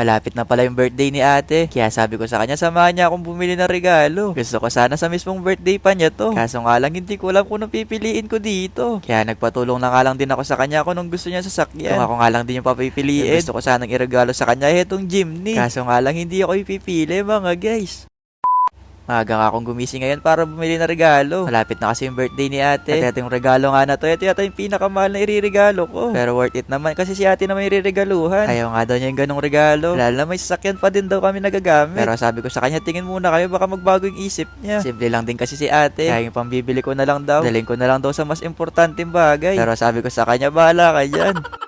Malapit na pala yung birthday ni ate. Kaya sabi ko sa kanya, samahan niya akong bumili ng regalo. Gusto ko sana sa mismong birthday pa niya to. Kaso nga lang hindi ko alam kung anong pipiliin ko dito. Kaya nagpatulong na nga lang din ako sa kanya kung anong gusto niya sa sakyan. Kung ako nga lang din yung papipiliin. Gusto ko sanang iregalo sa kanya itong jeepney. Kaso nga lang hindi ako ipipili mga guys. Maaga nga akong gumising ngayon para bumili ng regalo. Malapit na kasi yung birthday ni ate. At ito yung regalo nga na to. Ito yata yung pinakamahal na iririgalo ko. Pero worth it naman kasi si ate naman iriregaluhan. Ayaw nga daw niya yung ganong regalo. Lalo na may sasakyan pa din daw kami nagagamit. Pero sabi ko sa kanya, tingin muna kayo baka magbago yung isip niya. Simple lang din kasi si ate. Kaya yung pambibili ko na lang daw. Daling ko na lang daw sa mas importanteng bagay. Pero sabi ko sa kanya, bahala ka dyan.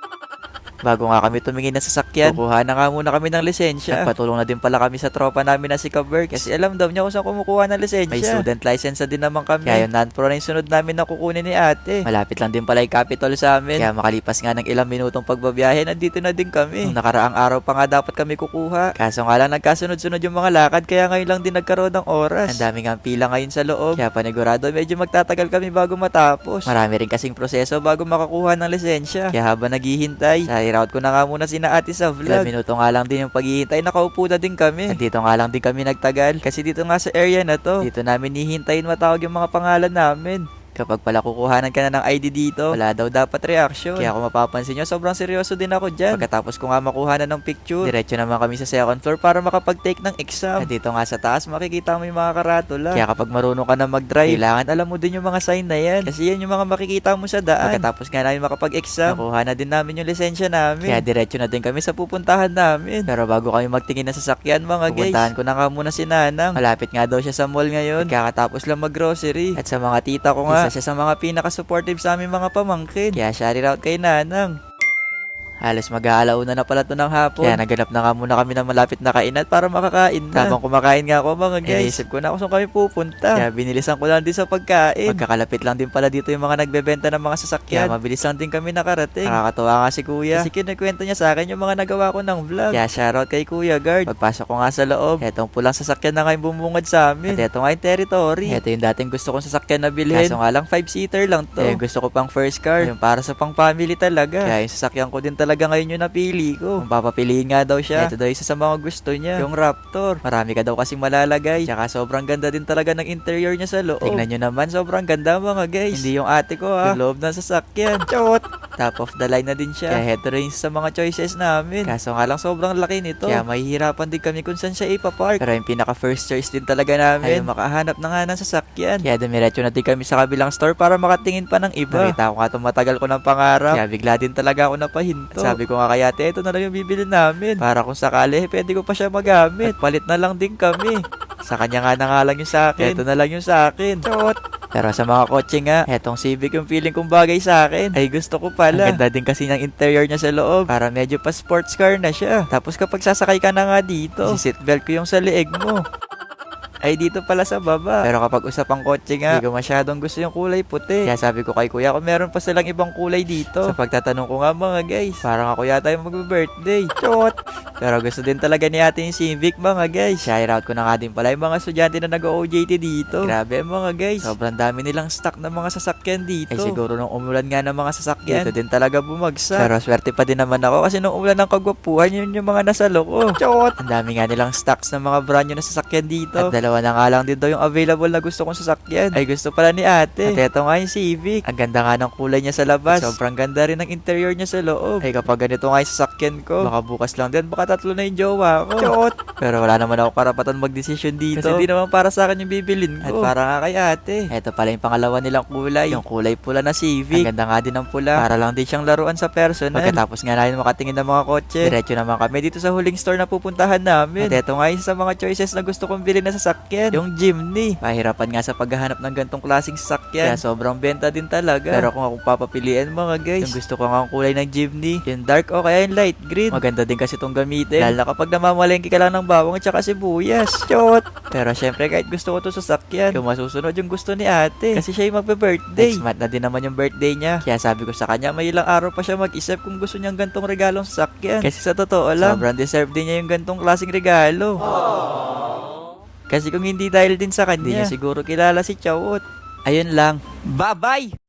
Bago nga kami tumingin ng sasakyan, kukuha na nga muna kami ng lisensya. Nagpatulong na din pala kami sa tropa namin na si Kaberg. Kasi alam daw niya kung saan kumukuha ng lisensya. May student license na din naman kami. Kaya yung non-pro na yung sunod namin na kukunin ni ate. Malapit lang din pala yung capital sa amin. Kaya makalipas nga ng ilang minutong pagbabiyahe, nandito na din kami. Nung nakaraang araw pa nga dapat kami kukuha. Kaso nga lang nagkasunod-sunod yung mga lakad, kaya ngayon lang din nagkaroon ng oras. Ang dami nga pila ngayon sa loob. Kaya panigurado medyo magtatagal kami bago matapos. Marami rin kasing proseso bago makakuha ng lisensya. Kaya habang naghihintay, sa route ko na nga muna sina ate sa vlog. Ilang minuto nga lang din yung paghihintay, nakaupo na din kami. Dito nga lang din kami nagtagal. Kasi dito nga sa area na to, dito namin hihintayin matawag yung mga pangalan namin. Kapag pala kukuhanan ka na ng ID dito, wala daw dapat reaction. Kaya kung mapapansin nyo, sobrang seryoso din ako dyan. Pagkatapos ko nga makuha na ng picture, diretso naman kami sa second floor para makapag-take ng exam. At dito nga sa taas, makikita mo yung mga karatula. Kaya kapag marunong ka na mag-drive, kailangan alam mo din yung mga sign na yan. Kasi yan yung mga makikita mo sa daan. Pagkatapos nga namin makapag-exam, nakuha na din namin yung lisensya namin. Kaya diretso na din kami sa pupuntahan namin. Pero bago kami magtingin ng sasakyan mga guys, pupuntahan ko na nga muna si Nanang. Malapit nga daw siya sa mall ngayon. Kakatapos lang mag-grocery. At sa mga tita ko nga, isa siya sa mga pinaka-supportive sa aming mga pamangkin. Kaya shout out kay Nanang. Halos mag-aalauna na pala to ng hapon. Kaya naganap na nga muna kami ng malapit na kainan para makakain na. Habang kumakain nga ako mga guys, inisip ko na kung saan kami pupunta. Kaya binilisan ko lang din sa pagkain. Magkakalapit lang din pala dito yung mga nagbebenta ng mga sasakyan. Kaya mabilis lang din kami nakarating. Nakakatawa nga si kuya. Kasi kinukwento niya sa akin yung mga nagawa ko ng vlog. Kaya shoutout kay Kuya Guard. Pagpasok ko nga sa loob, etong pulang sasakyan na ngayon bumungad sa amin. At eto nga yung territory. Ito yung dating gusto kong sasakyan na bilhin. Kaso nga lang 5-seater lang to. Yung gusto ko pang first car. Yung para sa pang family talaga. Kaya yung sasakyan ko din talaga ngayon yung napili ko. Kung papapiliin nga daw siya, ito daw isa sa mga gusto niya. Yung Raptor. Marami ka daw kasing malalagay. Tsaka sobrang ganda din talaga ng interior niya sa loob. Tingnan nyo naman, sobrang ganda mga guys. Hindi yung ate ko ha. Yung loob ng sasakyan. Chot! Top of the line na din siya. Kaya heto rin sa mga choices namin. Kaso nga lang sobrang laki nito. Kaya mahihirapan din kami kung saan siya ipapark. Pero yung pinaka first choice din talaga namin. Ay yung makahanap na nga ng sasakyan. Kaya dumiretso na din kami sa kabilang store para makatingin pa ng iba. Nakita ko nga tumatagal ko ng pangarap. Kaya bigla din talaga ako napahinto. At sabi ko nga kaya ate, ito na lang yung bibili namin. Para kung sakali, pwede ko pa siya magamit. At palit na lang din kami. Sa kanya nga na nga lang yung sa akin. Ito na lang yung sa akin. Chot! Pero sa mga kotse nga, etong Civic yung feeling kong bagay sa akin. Ay gusto ko pala. Ang ganda din kasi ng interior niya sa loob. Para medyo pa sports car na siya. Tapos kapag sasakay ka na nga dito, si seatbelt ko yung sa leeg mo. Ay dito pala sa baba. Pero kapag usapang kotse nga, hindi ko masyadong gusto yung kulay puti. Kaya sabi ko kay kuya, kung meron pa silang ibang kulay dito. Sa pagtatanong ko nga mga guys, parang ako yata yung mag-birthday. Chot! Pero gusto din talaga ni ate yung Civic mga guys. Shout out ko na nga din pala yung mga estudyante na nag-OJT dito. Grabe mga guys. Sobrang dami nilang stock ng mga sasakyan dito. Ay siguro nung umulan nga ng mga sasakyan, dito din talaga bumagsak. Pero swerte pa din naman ako kasi nung umulan ng kagwapuhan, yun yung mga nasa loko. Chot! Ang dami nga nilang stocks ng mga brand new na sasakyan dito. At dalawa na nga lang din daw yung available na gusto kong sasakyan. Ay gusto pala ni ate. At eto nga yung Civic. Ang ganda nga ng kulay niya sa labas. Sobrang ganda rin ng interior niya sa loob. Ay kapag ganito nga yung sasakyan ko, baka bukas lang din, baka tatlo na yung jowa ko. Chot! Pero wala naman ako karapatan magdesisyon dito. Kasi di naman para sa akin yung bibilin ko. At para nga kay ate. Eto pala yung pangalawa nilang kulay. Yung kulay pula na Civic. Ang ganda nga din ng pula. Para lang din siyang laruan sa personal. Pagkatapos nga namin makatingin ng mga kotse, diretso naman kami dito sa huling store na pupuntahan namin. At eto nga yung sa mga choices na gusto kong bilhin na sasakyan. Yung jeepney. Mahirapan nga sa paghahanap ng gantong klaseng sasakyan. Kaya sobrang benta din talaga. Pero kung ako papapiliin mga guys, yung gusto ko nga ang kulay ng jeepney, yung dark o kaya yung light green. Maganda din kasi itong gamitin. Lalo na kapag namamalengke ka lang ng bawang at saka sibuyas. Chot! Pero syempre kahit gusto ko to sasakyan, yung masusunod yung gusto ni ate. Kasi siya yung magbe-birthday. Next month na din naman yung birthday niya. Kaya sabi ko sa kanya, may ilang araw pa siya mag-isip kung gusto niyang gantong regalong sasakyan. Kasi sa totoo lang, sobrang deserve din niya yung gantong klaseng regalo. Kasi kung hindi dahil din sa kanya, hindi niya siguro kilala si Chawot. Ayun lang. Bye-bye!